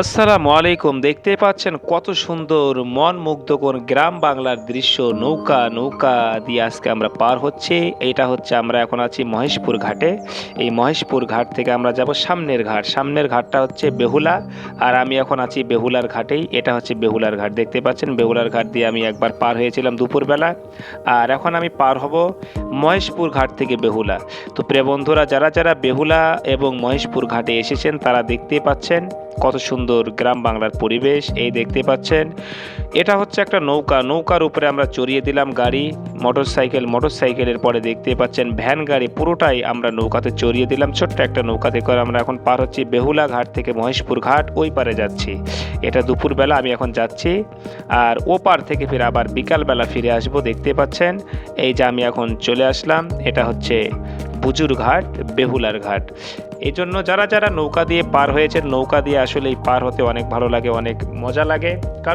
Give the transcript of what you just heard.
আসসালামু আলাইকুম। দেখতে পাচ্ছেন কত সুন্দর মন মুগ্ধকর গ্রাম বাংলার দৃশ্য। নৌকা নৌকা দিয়ে আজকে আমরা পার হচ্ছে। এটা হচ্ছে আমরা এখন আছি মহেশপুর ঘাটে। এই মহেশপুর ঘাট থেকে আমরা যাব সামনের ঘাট। সামনের ঘাটটা হচ্ছে বেহুলা। আর আমি এখন আছি বেহুলার ঘাটেই। এটা হচ্ছে বেহুলার ঘাট। দেখতে পাচ্ছেন বেহুলার ঘাট দিয়ে আমি একবার পার হয়েছিলাম দুপুরবেলা। আর এখন আমি পার হব মহেশপুর ঘাট থেকে বেহুলা। তো প্রিয় বন্ধুরা, যারা যারা বেহুলা এবং মহেশপুর ঘাটে এসেছেন, তারা দেখতে পাচ্ছেন কত সুন্দর গ্রাম বাংলার পরিবেশ। এই দেখতে পাচ্ছেন এটা হচ্ছে একটা নৌকা। নৌকার উপরে আমরা চড়িয়ে দিলাম গাড়ি মোটর সাইকেল মোটর সাইকেলের পরে দেখতে পাচ্ছেন ভ্যান গাড়ি, পুরোটাই আমরা নৌকাতে চড়িয়ে দিলাম। ছোট্ট একটা নৌকাতে করে আমরা এখন পার হচ্ছি বেহুলা ঘাট থেকে মহেশপুর ঘাট, ওই পারে যাচ্ছি। এটা দুপুরবেলা, আমি এখন যাচ্ছি। আর ও পার থেকে ফিরে আবার বিকালবেলা ফিরে আসব, দেখতে পাচ্ছেন? এই যে আমি এখন চলে আসলাম, এটা হচ্ছে বুজুর ঘাট, বেহুলার ঘাট। এই জন্য যারা যারা নৌকা দিয়ে পার হয়েছে নৌকা দিয়ে আসলে পার হতে অনেক ভালো লাগে, অনেক মজা লাগে। কারণ